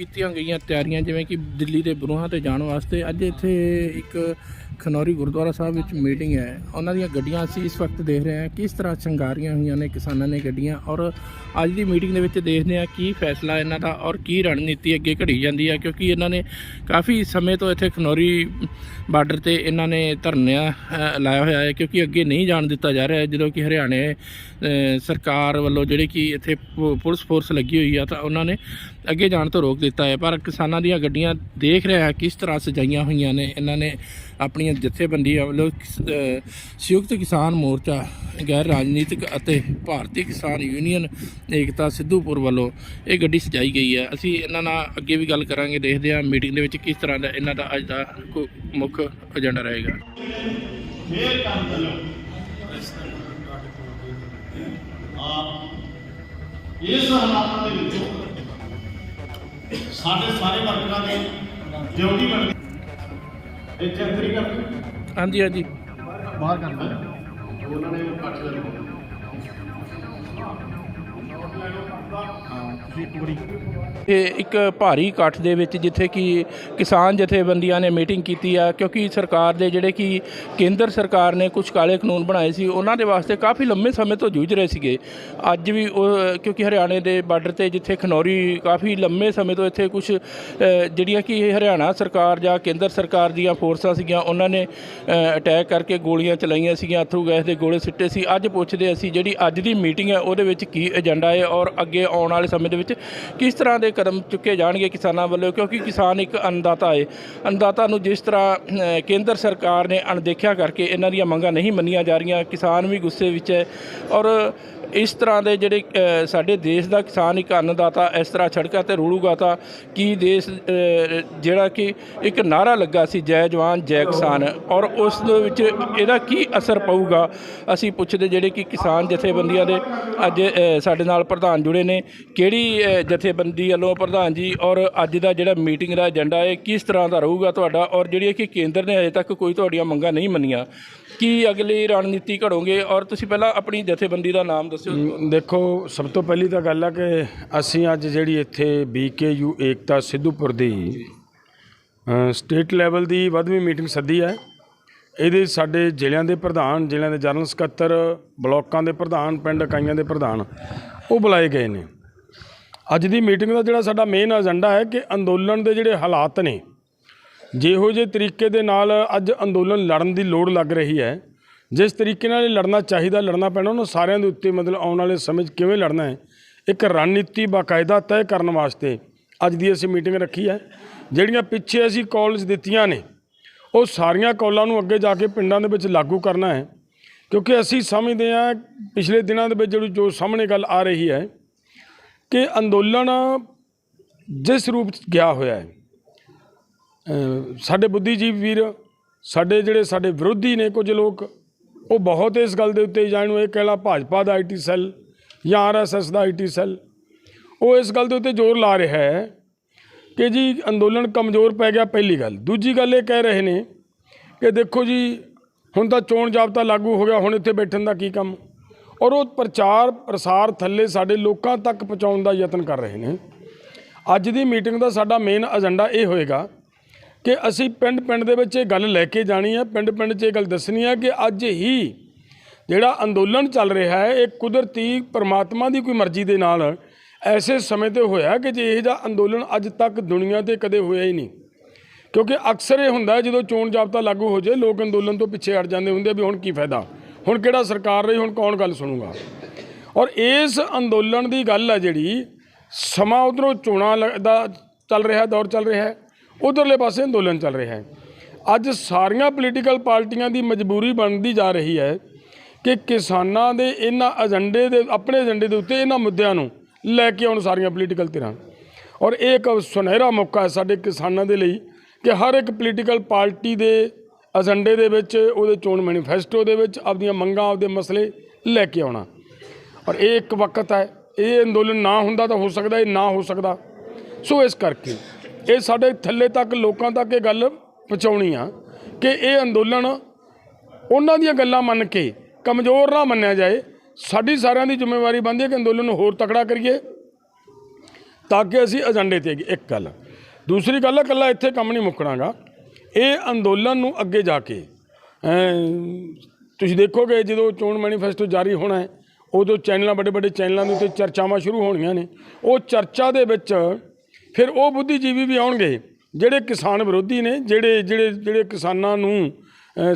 ਕੀਤੀਆਂ ਗਈਆਂ ਤਿਆਰੀਆਂ ਜਿਵੇਂ ਕਿ ਦਿੱਲੀ ਦੇ ਬਰੂਹਾਂ ਤੇ ਜਾਣ ਵਾਸਤੇ। ਅੱਜ ਇੱਥੇ ਇੱਕ ਖਨੌਰੀ ਗੁਰਦੁਆਰਾ ਸਾਹਿਬ ਵਿੱਚ ਮੀਟਿੰਗ ਹੈ। ਉਹਨਾਂ ਦੀਆਂ ਗੱਡੀਆਂ ਅਸੀਂ ਇਸ ਵਕਤ ਦੇਖ ਰਹੇ ਹਾਂ ਕਿਸ ਤਰ੍ਹਾਂ ਸ਼ਿੰਗਾਰੀਆਂ ਹੋਈਆਂ ਨੇ ਕਿਸਾਨਾਂ ਨੇ ਗੱਡੀਆਂ ਔਰ ਅੱਜ ਦੀ ਮੀਟਿੰਗ ਦੇ ਵਿੱਚ ਦੇਖਦੇ ਹਾਂ ਕੀ ਫੈਸਲਾ ਇਹਨਾਂ ਦਾ ਔਰ ਕੀ ਰਣਨੀਤੀ ਅੱਗੇ ਘੜੀ ਜਾਂਦੀ ਹੈ ਕਿਉਂਕਿ ਇਹਨਾਂ ਨੇ ਕਾਫੀ ਸਮੇਂ ਤੋਂ ਇੱਥੇ ਖਨੌਰੀ ਬਾਰਡਰ ਤੇ ਇਹਨਾਂ ਨੇ ਧਰਨਿਆਂ ਲਾਇਆ ਹੋਇਆ ਹੈ ਕਿਉਂਕਿ ਅੱਗੇ ਨਹੀਂ ਜਾਣ ਦਿੱਤਾ ਜਾ ਰਿਹਾ ਜਦੋਂ ਕਿ ਹਰਿਆਣੇ ਸਰਕਾਰ ਵੱਲੋਂ ਜਿਹੜੇ ਕਿ ਇੱਥੇ ਪੁ- ਪੁਲਿਸ ਫੋਰਸ ਲੱਗੀ ਹੋਈ ਆ ਤਾਂ ਉਹਨਾਂ ਨੇ ਅੱਗੇ ਜਾਣ ਤੋਂ ਰੋਕ ਦਿੱਤਾ ਹੈ। ਪਰ ਕਿਸਾਨਾਂ ਦੀਆਂ ਗੱਡੀਆਂ ਦੇਖ ਰਿਹਾ ਕਿਸ ਤਰ੍ਹਾਂ ਸਜਾਈਆਂ ਹੋਈਆਂ ਨੇ। ਇਹਨਾਂ ਨੇ ਆਪਣੀਆਂ ਜਥੇਬੰਦੀਆਂ ਵੱਲੋਂ ਸੰਯੁਕਤ ਕਿਸਾਨ ਮੋਰਚਾ, ਗੈਰ ਰਾਜਨੀਤਿਕ ਅਤੇ ਭਾਰਤੀ ਕਿਸਾਨ ਯੂਨੀਅਨ, ਏਕਤਾ ਸਿੱਧੂਪੁਰ ਵੱਲੋਂ ਇਹ ਗੱਡੀ ਸਜਾਈ ਗਈ ਹੈ। ਅਸੀਂ ਇਹਨਾਂ ਨਾਲ ਅੱਗੇ ਵੀ ਗੱਲ ਕਰਾਂਗੇ, ਦੇਖਦੇ ਹਾਂ ਮੀਟਿੰਗ ਦੇ ਵਿੱਚ ਕਿਸ ਤਰ੍ਹਾਂ ਦਾ ਇਹਨਾਂ ਦਾ ਅੱਜ ਦਾ ਮੁੱਖ ਏਜੰਡਾ ਰਹੇਗਾ। ਫੇਰ ਕੰਮ ਚੱਲੋ ਆਪ ਇਸ ਹਾਲਾਤਾਂ ਦੇ ਵਿੱਚੋਂ ਸਾਡੇ ਸਾਰੇ ਵਰਕਰਾਂ ਦੀ ਡਿਊਟੀ ਬਣਦੀ ਇੱਥੇ ਅੰਦਰ ਹੀ ਕਰਨੀ ਹਾਂਜੀ ਹਾਂਜੀ। ਬਾਹਰ ਕਰਨਾ ਉਹਨਾਂ ਨੇ ਕੱਟ ਲੈਣਾ। ਇਹ ਇੱਕ ਭਾਰੀ ਇਕੱਠ ਦੇ ਵਿੱਚ ਜਿੱਥੇ ਕਿ ਕਿਸਾਨ ਜਥੇਬੰਦੀਆਂ ਨੇ ਮੀਟਿੰਗ ਕੀਤੀ ਆ, ਕਿਉਂਕਿ ਸਰਕਾਰ ਦੇ ਜਿਹੜੇ ਕਿ ਕੇਂਦਰ ਸਰਕਾਰ ਨੇ ਕੁਝ ਕਾਲੇ ਕਾਨੂੰਨ ਬਣਾਏ ਸੀ, ਉਹਨਾਂ ਦੇ ਵਾਸਤੇ ਕਾਫੀ ਲੰਮੇ ਸਮੇਂ ਤੋਂ ਜੂਝ ਰਹੇ ਸੀਗੇ। ਅੱਜ ਵੀ ਉਹ, ਕਿਉਂਕਿ ਹਰਿਆਣੇ ਦੇ ਬਾਰਡਰ ਤੇ ਜਿੱਥੇ ਖਨੌਰੀ ਕਾਫੀ ਲੰਮੇ ਸਮੇਂ ਤੋਂ ਇੱਥੇ ਕੁਝ ਜਿਹੜੀਆਂ ਕਿ ਹਰਿਆਣਾ ਸਰਕਾਰ ਜਾਂ ਕੇਂਦਰ ਸਰਕਾਰ ਦੀਆਂ ਫੋਰਸਾਂ ਸੀਗੀਆਂ, ਉਹਨਾਂ ਨੇ ਅਟੈਕ ਕਰਕੇ ਗੋਲੀਆਂ ਚਲਾਈਆਂ ਸੀਗੀਆਂ ਅਥਰੂ ਗੈਸ ਦੇ ਗੋਲੇ ਸਿੱਟੇ ਸੀ। ਅੱਜ ਪੁੱਛਦੇ ਅਸੀਂ ਜਿਹੜੀ ਅੱਜ ਦੀ ਮੀਟਿੰਗ ਹੈ, ਉਹਦੇ ਵਿੱਚ ਕੀ ਏਜੰਡਾ ਹੈ ਔਰ ਅੱਗੇ ਆਉਣ ਵਾਲੇ ਸਮੇਂ ਦੇ ਵਿੱਚ ਕਿਸ ਤਰ੍ਹਾਂ ਦੇ ਕਦਮ ਚੁੱਕੇ ਜਾਣਗੇ ਕਿਸਾਨਾਂ ਵੱਲੋਂ? ਕਿਉਂਕਿ ਕਿਸਾਨ ਇੱਕ ਅੰਨਦਾਤਾ ਹੈ। ਅੰਨਦਾਤਾ ਨੂੰ ਜਿਸ ਤਰ੍ਹਾਂ ਕੇਂਦਰ ਸਰਕਾਰ ਨੇ ਅਣਦੇਖਿਆ ਕਰਕੇ ਇਹਨਾਂ ਦੀਆਂ ਮੰਗਾਂ ਨਹੀਂ ਮੰਨੀਆਂ ਜਾ ਰਹੀਆਂ, ਕਿਸਾਨ ਵੀ ਗੁੱਸੇ ਵਿੱਚ ਹੈ ਔਰ ਇਸ ਤਰ੍ਹਾਂ ਦੇ ਜਿਹੜੇ ਸਾਡੇ ਦੇਸ਼ ਦਾ ਕਿਸਾਨ ਇੱਕ ਅੰਨਦਾਤਾ, ਇਸ ਤਰ੍ਹਾਂ ਸੜਕਾਂ ਤੇ ਰੁੜੂਗਾ ਤਾਂ ਕੀ ਦੇਸ਼ ਜਿਹੜਾ ਕਿ ਇੱਕ ਨਾਰਾ ਲੱਗਾ ਸੀ, ਜੈ ਜਵਾਨ, ਜੈ ਕਿਸਾਨ ਔਰ ਉਸ ਦੇ ਵਿੱਚ ਇਹਦਾ ਕੀ ਅਸਰ ਪਊਗਾ? ਅਸੀਂ ਪੁੱਛਦੇ ਜਿਹੜੇ ਕਿ ਕਿਸਾਨ ਜਥੇਬੰਦੀਆਂ ਦੇ ਅੱਜ ਸਾਡੇ ਨਾਲ ਪ੍ਰਧਾਨ ਜੁੜੇ ਨੇ। ਕਿਹੜੀ ਜਥੇਬੰਦੀ ਵੱਲੋਂ ਪ੍ਰਧਾਨ ਜੀ ਔਰ ਅੱਜ ਦਾ ਜਿਹੜਾ ਮੀਟਿੰਗ ਦਾ ਏਜੰਡਾ ਹੈ ਕਿਸ ਤਰ੍ਹਾਂ ਦਾ ਰਹੂਗਾ ਤੁਹਾਡਾ? ਔਰ ਜਿਹੜੀ ਕਿ ਕੇਂਦਰ ਨੇ ਅਜੇ ਤੱਕ ਕੋਈ ਤੁਹਾਡੀਆਂ ਮੰਗਾਂ ਨਹੀਂ ਮੰਨੀਆਂ। ਕੀ ਅਗਲੀ ਰਣਨੀਤੀ ਘੜੋਗੇ? ਔਰ ਤੁਸੀਂ ਪਹਿਲਾਂ ਆਪਣੀ ਜਥੇਬੰਦੀ ਦਾ ਨਾਮ ਦੱਸਿਓ। ਦੇਖੋ, ਸਭ ਤੋਂ ਪਹਿਲੀ ਤਾਂ ਗੱਲ ਆ ਕਿ ਅਸੀਂ ਅੱਜ ਜਿਹੜੀ ਇੱਥੇ ਬੀਕੇਯੂ ਏਕਤਾ ਸਿੱਧੂਪੁਰ ਦੀ ਸਟੇਟ ਲੈਵਲ ਦੀ ਵੱਧਵੀਂ ਮੀਟਿੰਗ ਸੱਦੀ ਹੈ। ਇਹਦੇ ਸਾਡੇ ਜ਼ਿਲ੍ਹਿਆਂ ਦੇ ਪ੍ਰਧਾਨ, ਜ਼ਿਲ੍ਹਿਆਂ ਦੇ ਜਨਰਲ ਸਕੱਤਰ, ਬਲਾਕਾਂ ਦੇ ਪ੍ਰਧਾਨ, ਪਿੰਡ ਇਕਾਈਆਂ ਦੇ ਪ੍ਰਧਾਨ, ਉਹ ਬੁਲਾਏ ਗਏ ਨੇ। ਅੱਜ ਦੀ ਮੀਟਿੰਗ ਦਾ ਜਿਹੜਾ ਸਾਡਾ ਮੇਨ ਏਜੰਡਾ ਹੈ ਕਿ ਅੰਦੋਲਨ ਦੇ ਜਿਹੜੇ ਹਾਲਾਤ ਨੇ ਜਿਹੋ ਜਿਹੇ ਤਰੀਕੇ ਦੇ ਨਾਲ ਅੱਜ ਅੰਦੋਲਨ ਲੜਨ ਦੀ ਲੋੜ ਲੱਗ ਰਹੀ ਹੈ, ਜਿਸ ਤਰੀਕੇ ਨਾਲ ਇਹ ਲੜਨਾ ਚਾਹੀਦਾ, ਲੜਨਾ ਪੈਣਾ, ਉਹਨਾਂ ਸਾਰਿਆਂ ਦੇ ਉੱਤੇ ਮਤਲਬ ਆਉਣ ਵਾਲੇ ਸਮੇਂ 'ਚ ਕਿਵੇਂ ਲੜਨਾ ਹੈ? ਇੱਕ ਰਣਨੀਤੀ ਬਾਕਾਇਦਾ ਤੈਅ ਕਰਨ ਵਾਸਤੇ ਅੱਜ ਦੀ ਅਸੀਂ ਮੀਟਿੰਗ ਰੱਖੀ ਹੈ, ਜਿਹੜੀਆਂ ਪਿੱਛੇ ਅਸੀਂ ਕਾਲਸ ਦਿੱਤੀਆਂ ਨੇ, ਉਹ ਸਾਰੀਆਂ ਕਾਲਾਂ ਨੂੰ ਅੱਗੇ ਜਾ ਕੇ ਪਿੰਡਾਂ ਦੇ ਵਿੱਚ ਲਾਗੂ ਕਰਨਾ ਹੈ, ਕਿਉਂਕਿ ਅਸੀਂ ਸਮਝਦੇ ਹਾਂ ਪਿਛਲੇ ਦਿਨਾਂ ਦੇ ਵਿੱਚ ਜਿਹੜੀ ਜੋ ਸਾਹਮਣੇ ਗੱਲ ਆ ਰਹੀ ਹੈ ਕਿ ਅੰਦੋਲਨ ਜਿਸ ਰੂਪ 'ਚ ਗਿਆ ਹੋਇਆ ਹੈ ਸਾਡੇ ਬੁੱਧੀਜੀਵ ਵੀਰ, ਸਾਡੇ ਜਿਹੜੇ ਸਾਡੇ ਵਿਰੋਧੀ ਨੇ ਕੁਝ ਲੋਕ, ਉਹ ਬਹੁਤ ਇਸ ਗੱਲ ਦੇ ਉੱਤੇ ਜਾਣ ਨੂੰ ਇਹ ਕਹਿਲਾ ਭਾਜਪਾ ਦਾ ਆਈਟੀ ਸੈੱਲ ਜਾਂ ਆਰਐਸਐਸ ਦਾ ਆਈਟੀ ਸੈੱਲ, ਉਹ ਇਸ ਗੱਲ ਦੇ ਉੱਤੇ ਜ਼ੋਰ ਲਾ ਰਿਹਾ ਹੈ ਕਿ ਜੀ ਅੰਦੋਲਨ ਕਮਜ਼ੋਰ ਪੈ ਗਿਆ ਪਹਿਲੀ ਗੱਲ। ਦੂਜੀ ਗੱਲ ਇਹ ਕਹਿ ਰਹੇ ਨੇ ਕਿ ਦੇਖੋ ਜੀ, ਹੁਣ ਤਾਂ ਚੋਣ ਜਾਬਤਾ ਲਾਗੂ ਹੋ ਗਿਆ, ਹੁਣ ਇੱਥੇ ਬੈਠਣ ਦਾ ਕੀ ਕੰਮ? ਔਰ ਉਹ ਪ੍ਰਚਾਰ ਪ੍ਰਸਾਰ ਥੱਲੇ ਸਾਡੇ ਲੋਕਾਂ ਤੱਕ ਪਹੁੰਚਾਉਣ ਦਾ ਯਤਨ ਕਰ ਰਹੇ ਨੇ। ਅੱਜ ਦੀ ਮੀਟਿੰਗ ਦਾ ਸਾਡਾ ਮੇਨ ਏਜੰਡਾ ਇਹ ਹੋਏਗਾ ਕਿ ਅਸੀਂ ਪਿੰਡ ਪਿੰਡ ਦੇ ਵਿੱਚ ਇਹ ਗੱਲ ਲੈ ਕੇ ਜਾਣੀ ਹੈ ਪਿੰਡ ਪਿੰਡ 'ਚ ਇਹ ਗੱਲ ਦੱਸਣੀ ਹੈ ਕਿ ਅੱਜ ਹੀ ਜਿਹੜਾ ਅੰਦੋਲਨ ਚੱਲ ਰਿਹਾ ਹੈ, ਇਹ ਕੁਦਰਤੀ ਪਰਮਾਤਮਾ ਦੀ ਕੋਈ ਮਰਜ਼ੀ ਦੇ ਨਾਲ ਐਸੇ ਸਮੇਂ ਤੇ ਹੋਇਆ ਕਿ ਜੇ ਇਹ ਜਿਹਾ ਅੰਦੋਲਨ ਅੱਜ ਤੱਕ ਦੁਨੀਆ ਤੇ ਕਦੇ ਹੋਇਆ ਹੀ ਨਹੀਂ। ਕਿਉਂਕਿ ਅਕਸਰ ਇਹ ਹੁੰਦਾ ਜਦੋਂ ਚੋਣ ਜਾਬਤਾ ਲਾਗੂ ਹੋ ਜਾਏ, ਲੋਕ ਅੰਦੋਲਨ ਤੋਂ ਪਿੱਛੇ ਹਟ ਜਾਂਦੇ ਹੁੰਦੇ ਵੀ ਹੁਣ ਕੀ ਫਾਇਦਾ? ਹੁਣ ਕਿਹੜਾ ਸਰਕਾਰ ਰਹੀ, ਹੁਣ ਕੌਣ ਗੱਲ ਸੁਣੂਗਾ? ਔਰ ਇਸ ਅੰਦੋਲਨ ਦੀ ਗੱਲ ਹੈ ਜਿਹੜੀ, ਸਮਾਂ ਉਧਰੋਂ ਚੋਣਾਂ ਲ- ਦਾ ਚੱਲ ਰਿਹਾ, ਦੌਰ ਚੱਲ ਰਿਹਾ ਹੈ। ਉਧਰਲੇ ਪਾਸੇ ਅੰਦੋਲਨ ਚੱਲ ਰਿਹਾ ਹੈ। ਅੱਜ ਸਾਰੀਆਂ ਪੋਲੀਟੀਕਲ ਪਾਰਟੀਆਂ ਦੀ ਮਜਬੂਰੀ ਬਣਦੀ ਜਾ ਰਹੀ ਹੈ ਕਿ ਕਿਸਾਨਾਂ ਦੇ ਇਹਨਾਂ ਏਜੰਡੇ ਦੇ, ਆਪਣੇ ਏਜੰਡੇ ਦੇ ਉੱਤੇ ਇਹਨਾਂ ਮੁੱਦਿਆਂ ਨੂੰ ਲੈ ਕੇ ਆਉਣ ਸਾਰੀਆਂ ਪੋਲੀਟੀਕਲ ਧਿਰਾਂ। ਔਰ ਇਹ ਇੱਕ ਸੁਨਹਿਰਾ ਮੌਕਾ ਹੈ ਸਾਡੇ ਕਿਸਾਨਾਂ ਦੇ ਲਈ ਕਿ ਹਰ ਇੱਕ ਪੋਲੀਟੀਕਲ ਪਾਰਟੀ ਦੇ ਏਜੰਡੇ ਦੇ ਵਿੱਚ, ਉਹਦੇ ਚੋਣ ਮੈਨੀਫੈਸਟੋ ਦੇ ਵਿੱਚ ਆਪਦੀਆਂ ਮੰਗਾਂ, ਆਪਦੇ ਮਸਲੇ ਲੈ ਕੇ ਆਉਣਾ। ਔਰ ਇਹ ਇੱਕ ਵਕਤ ਹੈ, ਇਹ ਅੰਦੋਲਨ ਨਾ ਹੁੰਦਾ ਤਾਂ ਹੋ ਸਕਦਾ, ਇਹ ਨਾ ਹੋ ਸਕਦਾ। ਸੋ ਇਸ ਕਰਕੇ ਇਹ ਸਾਡੇ ਥੱਲੇ ਤੱਕ, ਲੋਕਾਂ ਤੱਕ ਇਹ ਗੱਲ ਪਹੁੰਚਾਉਣੀ ਆ ਕਿ ਇਹ ਅੰਦੋਲਨ ਉਹਨਾਂ ਦੀਆਂ ਗੱਲਾਂ ਮੰਨ ਕੇ ਕਮਜ਼ੋਰ ਨਾ ਮੰਨਿਆ ਜਾਏ। ਸਾਡੀ ਸਾਰਿਆਂ ਦੀ ਜ਼ਿੰਮੇਵਾਰੀ ਬਣਦੀ ਹੈ ਕਿ ਅੰਦੋਲਨ ਨੂੰ ਹੋਰ ਤਕੜਾ ਕਰੀਏ ਤਾਂ ਕਿ ਅਸੀਂ ਏਜੰਡੇ ਤੇ ਇੱਕ ਗੱਲ। ਦੂਸਰੀ ਗੱਲ ਹੈ ਇਕੱਲਾ ਇੱਥੇ ਕੰਮ ਨਹੀਂ ਮੁੱਕਣਾਗਾ। ਇਹ ਅੰਦੋਲਨ ਨੂੰ ਅੱਗੇ ਜਾ ਕੇ ਤੁਸੀਂ ਦੇਖੋਗੇ ਜਦੋਂ ਚੋਣ ਮੈਨੀਫੈਸਟੋ ਜਾਰੀ ਹੋਣਾ ਹੈ, ਉਦੋਂ ਚੈਨਲਾਂ ਵੱਡੇ ਵੱਡੇ ਚੈਨਲਾਂ ਦੇ ਉੱਤੇ ਚਰਚਾਵਾਂ ਸ਼ੁਰੂ ਹੋਣੀਆਂ ਨੇ। ਉਹ ਚਰਚਾ ਦੇ ਵਿੱਚ ਫਿਰ ਉਹ ਬੁੱਧੀਜੀਵੀ ਵੀ ਆਉਣਗੇ, ਜਿਹੜੇ ਕਿਸਾਨ ਵਿਰੋਧੀ ਨੇ, ਜਿਹੜੇ ਜਿਹੜੇ ਜਿਹੜੇ ਕਿਸਾਨਾਂ ਨੂੰ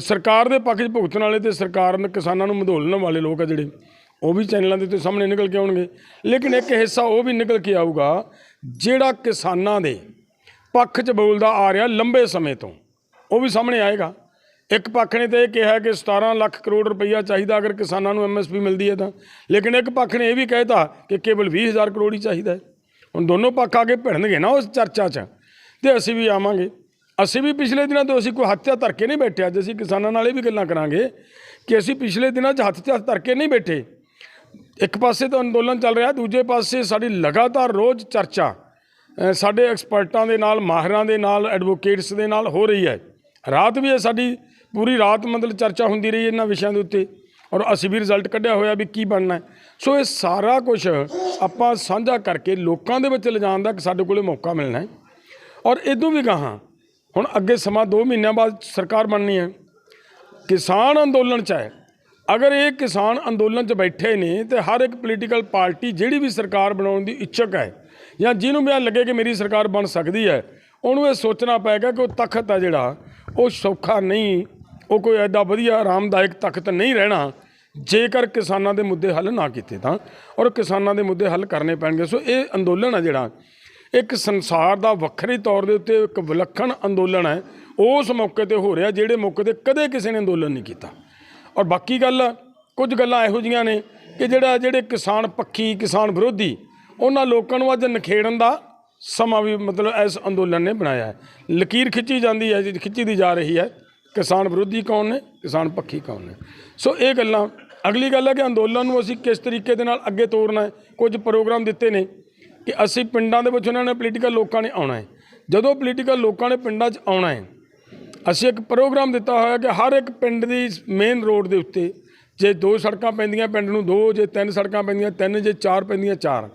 ਸਰਕਾਰ ਦੇ ਪੱਖ 'ਚ ਭੁਗਤਣ ਵਾਲੇ ਤੇ ਸਰਕਾਰ ਨੇ, ਕਿਸਾਨਾਂ ਨੂੰ ਮਧੋਲਣ ਵਾਲੇ ਲੋਕ ਆ ਜਿਹੜੇ, ਉਹ ਵੀ ਚੈਨਲਾਂ ਦੇ ਉੱਤੇ ਸਾਹਮਣੇ ਨਿਕਲ ਕੇ ਆਉਣਗੇ। ਲੇਕਿਨ ਇੱਕ ਹਿੱਸਾ ਉਹ ਵੀ ਨਿਕਲ ਕੇ ਆਊਗਾ, ਜਿਹੜਾ ਕਿਸਾਨਾਂ ਦੇ ਪੱਖ 'ਚ ਬੋਲਦਾ ਆ ਰਿਹਾ ਲੰਬੇ ਸਮੇਂ ਤੋਂ। ਉਹ ਵੀ ਸਾਹਮਣੇ ਆਏਗਾ। ਇੱਕ ਪੱਖ ਨੇ ਤਾਂ ਇਹ ਕਿਹਾ ਕਿ 17 ਲੱਖ ਕਰੋੜ ਰੁਪਈਆ ਚਾਹੀਦਾ ਅਗਰ ਕਿਸਾਨਾਂ ਨੂੰ ਐਮਐਸਪੀ ਮਿਲਦੀ ਹੈ ਤਾਂ। ਲੇਕਿਨ ਇੱਕ ਪੱਖ ਨੇ ਇਹ ਵੀ ਕਹਿਤਾ ਕਿ ਕੇਵਲ 20000 ਕਰੋੜ ਹੀ ਚਾਹੀਦਾ ਹੈ। ਹੁਣ ਦੋਨੋਂ ਪੱਖ ਆ ਕੇ ਭਿੜਨਗੇ ਨਾ ਉਸ ਚਰਚਾ 'ਚ। ਤੇ ਅਸੀਂ ਵੀ ਆਵਾਂਗੇ। ਅਸੀਂ ਵੀ ਪਿਛਲੇ ਦਿਨਾਂ ਤੋਂ ਅਸੀਂ ਕੋਈ ਹੱਥ 'ਚ ਧਰ ਕੇ ਨਹੀਂ ਬੈਠੇ। ਅੱਜ ਅਸੀਂ ਕਿਸਾਨਾਂ ਨਾਲ ਇਹ ਵੀ ਗੱਲਾਂ ਕਰਾਂਗੇ ਕਿ ਅਸੀਂ ਪਿਛਲੇ ਦਿਨਾਂ 'ਚ ਹੱਥ 'ਚ ਹੱਥ ਧਰ ਕੇ ਨਹੀਂ ਬੈਠੇ। ਇੱਕ ਪਾਸੇ ਤਾਂ ਅੰਦੋਲਨ ਚੱਲ ਰਿਹਾ, ਦੂਜੇ ਪਾਸੇ ਸਾਡੀ ਲਗਾਤਾਰ ਰੋਜ਼ ਚਰਚਾ ਸਾਡੇ ਐਕਸਪਰਟਾਂ ਦੇ ਨਾਲ, ਮਾਹਿਰਾਂ ਦੇ ਨਾਲ, ਐਡਵੋਕੇਟਸ ਦੇ ਨਾਲ ਹੋ ਰਹੀ ਹੈ। ਰਾਤ ਵੀ ਹੈ ਸਾਡੀ ਪੂਰੀ ਰਾਤ ਮਤਲਬ ਚਰਚਾ ਹੁੰਦੀ ਰਹੀ ਇਹਨਾਂ ਵਿਸ਼ਿਆਂ ਦੇ ਉੱਤੇ। ਔਰ ਅਸੀਂ ਵੀ ਰਿਜ਼ਲਟ ਕੱਢਿਆ ਹੋਇਆ ਵੀ ਕੀ ਬਣਨਾ ਸੋ ਇਹ ਸਾਰਾ ਕੁਝ ਆਪਾਂ ਸਾਂਝਾ ਕਰਕੇ ਲੋਕਾਂ ਦੇ ਵਿੱਚ ਲਿਜਾਣ ਦਾ ਸਾਡੇ ਕੋਲੇ ਮੌਕਾ ਮਿਲਣਾ ਹੈ। ਔਰ ਇਦੋਂ ਵੀ ਗਾਹਾਂ ਹੁਣ ਅੱਗੇ ਸਮਾਂ 2 ਮਹੀਨਿਆਂ ਬਾਅਦ ਸਰਕਾਰ ਬਣਨੀ ਹੈ। ਕਿਸਾਨ ਅੰਦੋਲਨ ਚ ਹੈ। ਅਗਰ ਇਹ ਕਿਸਾਨ ਅੰਦੋਲਨ ਚ ਬੈਠੇ ਨੇ ਤੇ ਹਰ ਇੱਕ ਪੋਲੀਟੀਕਲ ਪਾਰਟੀ ਜਿਹੜੀ ਵੀ ਸਰਕਾਰ ਬਣਾਉਣ ਦੀ ਇੱਛਕ ਹੈ ਜਾਂ ਜਿਹਨੂੰ ਵੀ ਲੱਗੇ ਕਿ ਮੇਰੀ ਸਰਕਾਰ ਬਣ ਸਕਦੀ ਹੈ, ਉਹਨੂੰ ਇਹ ਸੋਚਣਾ ਪਏਗਾ ਕਿ ਉਹ ਤਖਤ ਹੈ ਜਿਹੜਾ, ਉਹ ਸੌਖਾ ਨਹੀਂ, ਉਹ ਕੋਈ ਐਡਾ ਵਧੀਆ ਆਰਾਮਦਾਇਕ ਤਖਤ ਨਹੀਂ ਰਹਿਣਾ ਜੇਕਰ ਕਿਸਾਨਾਂ ਦੇ ਮੁੱਦੇ ਹੱਲ ਨਾ ਕੀਤੇ ਤਾਂ, ਔਰ ਕਿਸਾਨਾਂ ਦੇ ਮੁੱਦੇ ਹੱਲ ਕਰਨੇ ਪੈਣਗੇ, ਸੋ ਇਹ ਅੰਦੋਲਨ ਹੈ ਜਿਹੜਾ, ਇੱਕ ਸੰਸਾਰ ਦਾ ਵੱਖਰੇ ਤੌਰ ਦੇ ਉੱਤੇ ਇੱਕ ਵਿਲੱਖਣ ਅੰਦੋਲਨ ਹੈ, ਉਸ ਮੌਕੇ ਤੇ ਹੋ ਰਿਹਾ ਜਿਹੜੇ ਮੌਕੇ ਤੇ ਕਦੇ ਕਿਸੇ ਨੇ ਅੰਦੋਲਨ ਨਹੀਂ ਕੀਤਾ। ਔਰ ਬਾਕੀ ਗੱਲ, ਕੁਝ ਗੱਲਾਂ ਇਹੋ ਜੀਆਂ ਨੇ ਕਿ ਜਿਹੜਾ, ਜਿਹੜੇ ਕਿਸਾਨ ਪੱਖੀ, ਕਿਸਾਨ ਵਿਰੋਧੀ, ਉਹਨਾਂ ਲੋਕਾਂ ਨੂੰ ਅੱਜ ਨਖੇੜਨ ਦਾ ਸਮਾਂ ਵੀ ਮਤਲਬ ਇਸ ਅੰਦੋਲਨ ਨੇ ਬਣਾਇਆ ਹੈ। ਲਕੀਰ ਖਿੱਚੀ ਜਾਂਦੀ ਹੈ ਜੀ ਖਿੱਚੀ ਦੀ ਜਾ ਰਹੀ ਹੈ, ਕਿਸਾਨ ਵਿਰੋਧੀ ਕੌਣ ਨੇ, ਕਿਸਾਨ ਪੱਖੀ ਕੌਣ ਨੇ। ਸੋ ਇਹ ਗੱਲਾਂ ਅਗਲੀ ਗੱਲ ਹੈ ਕਿ ਅੰਦੋਲਨ ਨੂੰ ਅਸੀਂ ਕਿਸ ਤਰੀਕੇ ਦੇ ਨਾਲ ਅੱਗੇ ਤੋਰਨਾ ਹੈ? ਕੁਝ ਪ੍ਰੋਗਰਾਮ ਦਿੱਤੇ ਨੇ ਕਿ ਅਸੀਂ ਪਿੰਡਾਂ ਦੇ ਵਿੱਚ ਉਹਨਾਂ ਨੇ ਪੋਲੀਟੀਕਲ ਲੋਕਾਂ ਨੇ ਆਉਣਾ ਹੈ। ਜਦੋਂ ਪੋਲੀਟੀਕਲ ਲੋਕਾਂ ਨੇ ਪਿੰਡਾਂ 'ਚ ਆਉਣਾ ਹੈ, ਅਸੀਂ ਇੱਕ ਪ੍ਰੋਗਰਾਮ ਦਿੱਤਾ ਹੋਇਆ ਕਿ ਹਰ ਇੱਕ ਪਿੰਡ ਦੀ ਮੇਨ ਰੋਡ ਦੇ ਉੱਤੇ ਜੇ ਦੋ ਸੜਕਾਂ ਪੈਂਦੀਆਂ ਪਿੰਡ ਨੂੰ ਦੋ, ਜੇ ਤਿੰਨ ਸੜਕਾਂ ਪੈਂਦੀਆਂ ਤਿੰਨ, ਜੇ ਚਾਰ ਪੈਂਦੀਆਂ ਚਾਰ।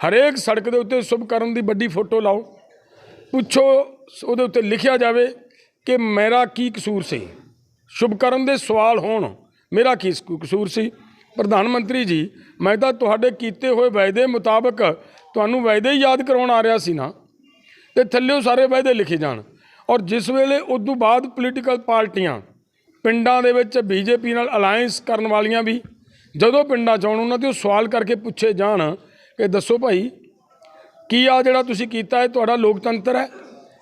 ਹਰੇਕ ਸੜਕ ਦੇ ਉੱਤੇ ਸ਼ੁਭਕਰਨ ਦੀ ਵੱਡੀ ਫੋਟੋ ਲਾਓ। ਪੁੱਛੋ ਉਹਦੇ ਉੱਤੇ ਲਿਖਿਆ ਜਾਵੇ ਕਿ ਮੇਰਾ ਕੀ ਕਸੂਰ ਸੀ? ਸ਼ੁਭਕਰਨ ਦੇ ਸਵਾਲ ਹੋਣ। ਮੇਰਾ ਕੀ ਕਸੂਰ ਸੀ? ਪ੍ਰਧਾਨ ਮੰਤਰੀ ਜੀ, ਮੈਂ ਤਾਂ ਤੁਹਾਡੇ ਕੀਤੇ ਹੋਏ ਵਾਅਦੇ ਮੁਤਾਬਕ ਤੁਹਾਨੂੰ ਵਾਅਦੇ ਹੀ ਯਾਦ ਕਰਾਉਣ ਆ ਰਿਹਾ ਸੀ ਨਾ? ਤੇ ਥੱਲੇੋਂ ਸਾਰੇ ਵਾਅਦੇ ਲਿਖੇ ਜਾਣ। ਔਰ ਜਿਸ ਵੇਲੇ ਉਦੋਂ ਬਾਅਦ ਪੋਲੀਟੀਕਲ ਪਾਰਟੀਆਂ ਪਿੰਡਾਂ ਦੇ ਵਿੱਚ ਬੀਜੇਪੀ ਨਾਲ ਅਲਾਈਅੰਸ ਕਰਨ ਵਾਲੀਆਂ ਵੀ, ਜਦੋਂ ਪਿੰਡਾਂ 'ਚ ਆਉਣ, ਉਹਨਾਂ 'ਤੇ ਉਹ ਸਵਾਲ ਕਰਕੇ ਪੁੱਛੇ ਜਾਣ ਕਿ ਦੱਸੋ ਭਾਈ, ਕੀ ਆ ਜਿਹੜਾ ਤੁਸੀਂ ਕੀਤਾ ਹੈ ਤੁਹਾਡਾ ਲੋਕਤੰਤਰ ਹੈ?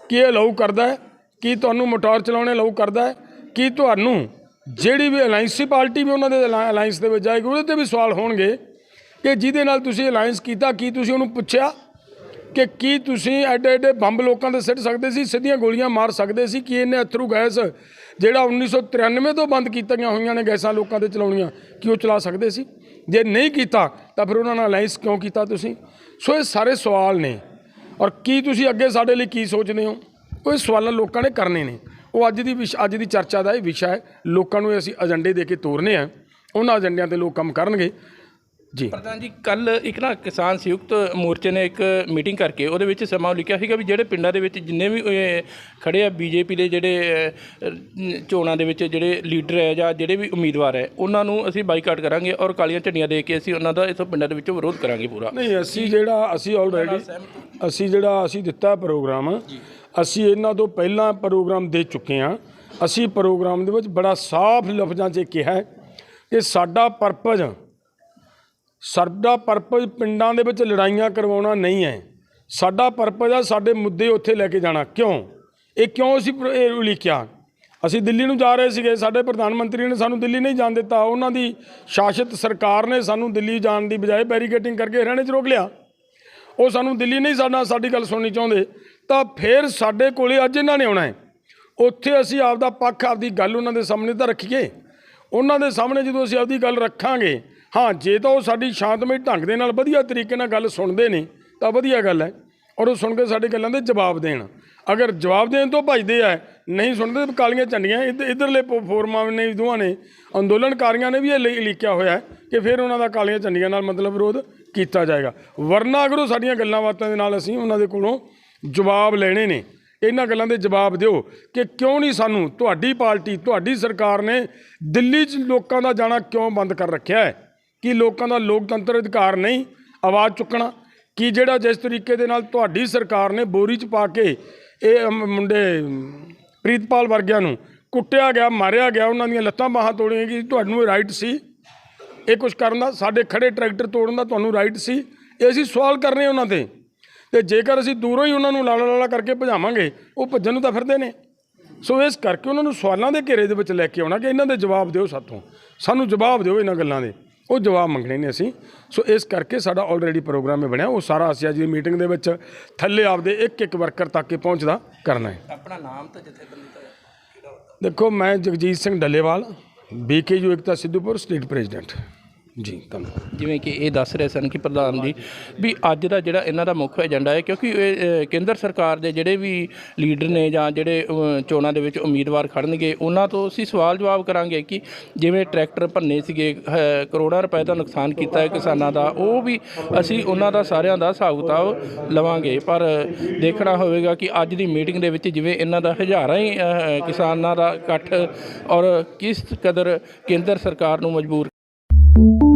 ਕੀ ਇਹ ਅਲਾਉ ਕਰਦਾ ਹੈ? ਕੀ ਤੁਹਾਨੂੰ ਮੋਟਰ ਚਲਾਉਣੇ ਅਲਾਉ ਕਰਦਾ ਹੈ? ਕੀ ਤੁਹਾਨੂੰ ਜਿਹੜੀ ਵੀ ਅਲਾਈਅੰਸੀ ਪਾਰਟੀ ਵੀ ਉਹਨਾਂ ਦੇ ਅਲਾਈਅੰਸ ਦੇ ਵਿੱਚ ਜਾਏਗੀ ਉਹਦੇ ਤੇ ਵੀ ਸਵਾਲ ਹੋਣਗੇ ਕਿ ਜਿਹਦੇ ਨਾਲ ਤੁਸੀਂ ਅਲਾਈਅੰਸ ਕੀਤਾ, ਕੀ ਤੁਸੀਂ ਉਹਨੂੰ ਪੁੱਛਿਆ ਕਿ ਕੀ ਤੁਸੀਂ ਐਡੇ ਐਡੇ ਬੰਬ ਲੋਕਾਂ ਦੇ ਸਿੱਟ ਸਕਦੇ ਸੀ, ਸਿੱਧੀਆਂ ਗੋਲੀਆਂ ਮਾਰ ਸਕਦੇ ਸੀ, ਕਿ ਇਹਨੇ ਅਥਰੂ ਗੈਸ ਜਿਹੜਾ 1993 ਤੋਂ ਬੰਦ ਕੀਤੀਆਂ ਹੋਈਆਂ ਨੇ ਗੈਸਾਂ ਲੋਕਾਂ ਤੇ ਚਲਾਉਣੀਆਂ, ਕਿ ਉਹ ਚਲਾ ਸਕਦੇ ਸੀ? ਜੇ ਨਹੀਂ ਕੀਤਾ, ਤਾਂ ਫਿਰ ਉਹਨਾਂ ਨਾਲ ਅਲਾਈਅੰਸ ਕਿਉਂ ਕੀਤਾ ਤੁਸੀਂ? ਸੋ ਇਹ ਸਾਰੇ ਸਵਾਲ ਨੇ। ਔਰ ਕੀ ਤੁਸੀਂ ਅੱਗੇ ਸਾਡੇ ਲਈ ਕੀ ਸੋਚਦੇ ਹੋ? ਉਹ ਇਹ ਸਵਾਲਾਂ ਲੋਕਾਂ ਨੇ ਕਰਨੇ ਨੇ। ਉਹ ਅੱਜ ਦੀ ਵਿਸ਼ ਅੱਜ ਦੀ ਚਰਚਾ ਦਾ ਇਹ ਵਿਸ਼ਾ ਹੈ। ਲੋਕਾਂ ਨੂੰ ਇਹ ਅਸੀਂ ਏਜੰਡੇ ਦੇ ਕੇ ਤੋਰਨੇ ਆ। ਉਹਨਾਂ ਏਜੰਡਿਆਂ ਤੇ ਲੋਕ ਕੰਮ ਕਰਨਗੇ। ਜੀ। ਪ੍ਰਧਾਨ ਜੀ ਕੱਲ ਇੱਕ ਨਾ ਕਿਸਾਨ ਸੰਯੁਕਤ ਮੋਰਚੇ ਨੇ ਇੱਕ ਮੀਟਿੰਗ ਕਰਕੇ ਉਹਦੇ ਵਿੱਚ ਸਮਾਂ ਲਿਖਿਆ ਸੀਗਾ ਵੀ ਜਿਹੜੇ ਪਿੰਡਾਂ ਦੇ ਵਿੱਚ ਜਿੰਨੇ ਵੀ ਇਹ ਖੜੇ ਆ ਬੀਜੇਪੀ ਦੇ ਜਿਹੜੇ ਅ, ਚੋਣਾਂ ਦੇ ਵਿੱਚ ਜਿਹੜੇ ਲੀਡਰ ਹੈ ਜਾਂ ਜਿਹੜੇ ਵੀ ਉਮੀਦਵਾਰ ਹੈ ਉਹਨਾਂ ਨੂੰ ਅਸੀਂ ਬਾਈਕਾਟ ਕਰਾਂਗੇ ਔਰ ਕਾਲੀਆਂ ਝੰਡੀਆਂ ਦੇ ਕੇ ਅਸੀਂ ਉਹਨਾਂ ਦਾ ਇਸ ਪਿੰਡਾਂ ਦੇ ਵਿੱਚੋਂ ਵਿਰੋਧ ਕਰਾਂਗੇ ਪੂਰਾ। ਨਹੀਂ ਅਸੀਂ ਜਿਹੜਾ ਅਸੀਂ ਆਲਰੇਡੀ ਅਸੀਂ ਜਿਹੜਾ ਅਸੀਂ ਦਿੱਤਾ ਪ੍ਰੋਗਰਾਮ ਅਸੀਂ ਇਹਨਾਂ ਤੋਂ ਪਹਿਲਾਂ ਪ੍ਰੋਗਰਾਮ ਦੇ ਚੁੱਕੇ ਹਾਂ। ਅਸੀਂ ਪ੍ਰੋਗਰਾਮ ਦੇ ਵਿੱਚ ਬੜਾ ਸਾਫ਼ ਲਫ਼ਜ਼ਾਂ 'ਚ ਕਿਹਾ ਹੈ ਕਿ ਸਾਡਾ ਪਰਪਸ ਸਾਡਾ ਪਰਪਸ ਪਿੰਡਾਂ ਦੇ ਵਿੱਚ ਲੜਾਈਆਂ ਕਰਵਾਉਣਾ ਨਹੀਂ ਹੈ। ਸਾਡਾ ਪਰਪਸ ਆ, ਸਾਡੇ ਮੁੱਦੇ ਉੱਥੇ ਲੈ ਕੇ ਜਾਣਾ। ਕਿਉਂ? ਇਹ ਕਿਉਂ ਅਸੀਂ ਪ੍ਰ- ਇਹ ਲਿਖਿਆ ਅਸੀਂ ਦਿੱਲੀ ਨੂੰ ਜਾ ਰਹੇ ਸੀਗੇ। ਸਾਡੇ ਪ੍ਰਧਾਨ ਮੰਤਰੀ ਨੇ ਸਾਨੂੰ ਦਿੱਲੀ ਨਹੀਂ ਜਾਣ ਦਿੱਤਾ। ਉਹਨਾਂ ਦੀ ਸ਼ਾਸਿਤ ਸਰਕਾਰ ਨੇ ਸਾਨੂੰ ਦਿੱਲੀ ਜਾਣ ਦੀ ਬਜਾਏ ਬੈਰੀਕੇਟਿੰਗ ਕਰਕੇ ਹਰਿਆਣੇ 'ਚ ਰੋਕ ਲਿਆ। ਉਹ ਸਾਨੂੰ ਦਿੱਲੀ ਨਹੀਂ ਸਾਡਾ, ਸਾਡੀ ਗੱਲ ਸੁਣਨੀ ਚਾਹੁੰਦੇ। ਤਾਂ ਫਿਰ ਸਾਡੇ ਕੋਲੇ ਅੱਜ ਇਹਨਾਂ ਨੇ ਆਉਣਾ ਹੈ। ਉੱਥੇ ਅਸੀਂ ਆਪਦਾ ਪੱਖ, ਆਪਦੀ ਗੱਲ ਉਹਨਾਂ ਦੇ ਸਾਹਮਣੇ ਤਾਂ ਰੱਖੀਏ। ਉਹਨਾਂ ਦੇ ਸਾਹਮਣੇ ਜਦੋਂ ਅਸੀਂ ਆਪਦੀ ਗੱਲ ਰੱਖਾਂਗੇ ਹਾਂ, ਜੇ ਤਾਂ ਉਹ ਸਾਡੀ ਸ਼ਾਂਤਮਈ ਢੰਗ ਦੇ ਨਾਲ ਵਧੀਆ ਤਰੀਕੇ ਨਾਲ ਗੱਲ ਸੁਣਦੇ ਨੇ, ਤਾਂ ਵਧੀਆ ਗੱਲ ਹੈ। ਔਰ ਉਹ ਸੁਣ ਕੇ ਸਾਡੇ ਗੱਲਾਂ ਦੇ ਜਵਾਬ ਦੇਣ। ਅਗਰ ਜਵਾਬ ਦੇਣ ਤੋਂ ਭੱਜਦੇ ਆ, ਨਹੀਂ ਸੁਣਦੇ ਤਾਂ ਕਾਲੀਆਂ ਝੰਡੀਆਂ, ਇੱਧ- ਇੱਧਰਲੇ ਪੋ- ਫੋਰਮਾਂ ਨੇ ਵੀ ਦੋਵਾਂ ਨੇ, ਅੰਦੋਲਨਕਾਰੀਆਂ ਨੇ ਵੀ ਇਹ ਲਿ- ਲਿਖਿਆ ਹੋਇਆ ਕਿ ਫਿਰ ਉਹਨਾਂ ਦਾ ਕਾਲੀਆਂ ਝੰਡੀਆਂ ਨਾਲ ਮਤਲਬ ਵਿਰੋਧ ਕੀਤਾ ਜਾਏਗਾ। ਵਰਨਾ ਅਗਰ ਉਹ ਸਾਡੀਆਂ ਗੱਲਾਂ ਬਾਤਾਂ ਦੇ ਨਾਲ ਅਸੀਂ ਉਹਨਾਂ ਦੇ ਕੋਲੋਂ ਜਵਾਬ ਲੈਣੇ ਨੇ, ਇਹਨਾਂ ਗੱਲਾਂ ਦੇ ਜਵਾਬ ਦਿਓ ਕਿ ਕਿਉਂ ਨਹੀਂ ਸਾਨੂੰ ਤੁਹਾਡੀ ਪਾਰਟੀ, ਤੁਹਾਡੀ ਸਰਕਾਰ ਨੇ ਦਿੱਲੀ 'ਚ ਲੋਕਾਂ ਦਾ ਜਾਣਾ ਕਿਉਂ ਬੰਦ ਕਰ ਰੱਖਿਆ ਹੈ? ਕਿ ਲੋਕਾਂ ਦਾ ਲੋਕਤੰਤਰ ਅਧਿਕਾਰ ਨਹੀਂ, ਆਵਾਜ਼ ਚੁੱਕਣਾ, ਕਿ ਜਿਹੜਾ ਜਿਸ ਤਰੀਕੇ ਦੇ ਨਾਲ ਤੁਹਾਡੀ ਸਰਕਾਰ ਨੇ ਬੋਰੀ 'ਚ ਪਾ ਕੇ ਇਹ ਮੁੰਡੇ, ਪ੍ਰੀਤਪਾਲ ਵਰਗਿਆਂ ਨੂੰ ਕੁੱਟਿਆ ਗਿਆ, ਮਾਰਿਆ ਗਿਆ, ਉਹਨਾਂ ਦੀਆਂ ਲੱਤਾਂ ਬਾਹਾਂ ਤੋੜੀਆਂ ਕਿ ਤੁਹਾਨੂੰ ਇਹ ਰਾਈਟ ਸੀ? ਇਹ ਕੁਝ ਕਰਨ ਦਾ, ਸਾਡੇ ਖੜੇ ਟਰੈਕਟਰ ਤੋੜਨ ਦਾ ਤੁਹਾਨੂੰ ਰਾਈਟ ਸੀ? ਇਹ ਅਸੀਂ ਸਵਾਲ ਕਰਨੇ ਉਹਨਾਂ ਤੇ। ਤੇ ਜੇਕਰ ਅਸੀਂ ਦੂਰੋਂ ਹੀ ਉਹਨਾਂ ਨੂੰ ਲਾਲਾ ਲਾਲਾ ਕਰਕੇ ਭਜਾਵਾਂਗੇ, ਉਹ ਭੱਜਣ ਨੂੰ ਤਾਂ ਫਿਰਦੇ ਨੇ। ਸੋ ਇਸ ਕਰਕੇ ਉਹਨਾਂ ਨੂੰ ਸਵਾਲਾਂ ਦੇ ਘੇਰੇ ਦੇ ਵਿੱਚ ਲੈ ਕੇ ਆਉਣਾ ਕਿ ਇਹਨਾਂ ਦੇ ਜਵਾਬ ਦਿਓ ਸਾਥੋਂ। ਸਾਨੂੰ ਜਵਾਬ ਦਿਓ ਇਹਨਾਂ ਗੱਲਾਂ ਦੇ। ਉਹ ਜਵਾਬ ਮੰਗਣੇ ਨੇ ਅਸੀਂ। ਸੋ ਇਸ ਕਰਕੇ ਸਾਡਾ ਆਲਰੇਡੀ ਪ੍ਰੋਗਰਾਮ ਇਹ ਬਣਿਆ। ਉਹ ਸਾਰਾ ਅਸੀਂ ਅੱਜ ਦੀ ਮੀਟਿੰਗ ਦੇ ਵਿੱਚ ਥੱਲੇ ਆਪਦੇ ਇੱਕ ਇੱਕ ਵਰਕਰ ਤੱਕ ਕੇ ਪਹੁੰਚਦਾ ਕਰਨਾ ਹੈ। ਆਪਣਾ ਨਾਮ ਤੇ ਜਥੇਬੰਦੀ ਦਾ ਦੇਖੋ ਮੈਂ Jagjit Singh Dallewal BKU Ekta Sidhupur state president ji. ਧੰਨਵਾਦ। ਜਿਵੇਂ ਕਿ ਇਹ ਦੱਸ ਰਹੇ ਸਨ ਕਿ ਪ੍ਰਧਾਨ ਜੀ, ਵੀ ਅੱਜ ਦਾ ਜਿਹੜਾ ਇਹਨਾਂ ਦਾ ਮੁੱਖ ਏਜੰਡਾ ਹੈ, ਕਿਉਂਕਿ ਇਹ ਕੇਂਦਰ ਸਰਕਾਰ ਦੇ ਜਿਹੜੇ ਵੀ ਲੀਡਰ ਨੇ ਜਾਂ ਜਿਹੜੇ ਚੋਣਾਂ ਦੇ ਵਿੱਚ ਉਮੀਦਵਾਰ ਖੜਨਗੇ, ਉਹਨਾਂ ਤੋਂ ਅਸੀਂ ਸਵਾਲ ਜਵਾਬ ਕਰਾਂਗੇ ਕਿ ਜਿਵੇਂ ਟਰੈਕਟਰ ਭੰਨੇ ਸੀਗੇ ਕਰੋੜਾਂ ਰੁਪਏ ਦਾ ਨੁਕਸਾਨ ਕੀਤਾ ਹੈ ਕਿਸਾਨਾਂ ਦਾ, ਉਹ ਵੀ ਅਸੀਂ ਉਹਨਾਂ ਦਾ ਸਾਰਿਆਂ ਦਾ ਹਿਸਾਬ ਕਿਤਾਬ ਲਵਾਂਗੇ। ਪਰ ਦੇਖਣਾ ਹੋਵੇਗਾ ਕਿ ਅੱਜ ਦੀ ਮੀਟਿੰਗ ਦੇ ਵਿੱਚ ਜਿਵੇਂ ਇਹਨਾਂ ਦਾ ਹਜ਼ਾਰਾਂ ਹੀ ਕਿਸਾਨਾਂ ਦਾ ਇਕੱਠ ਔਰ ਕਿਸ ਕਦਰ ਕੇਂਦਰ ਸਰਕਾਰ ਨੂੰ ਮਜਬੂਰ Thank you.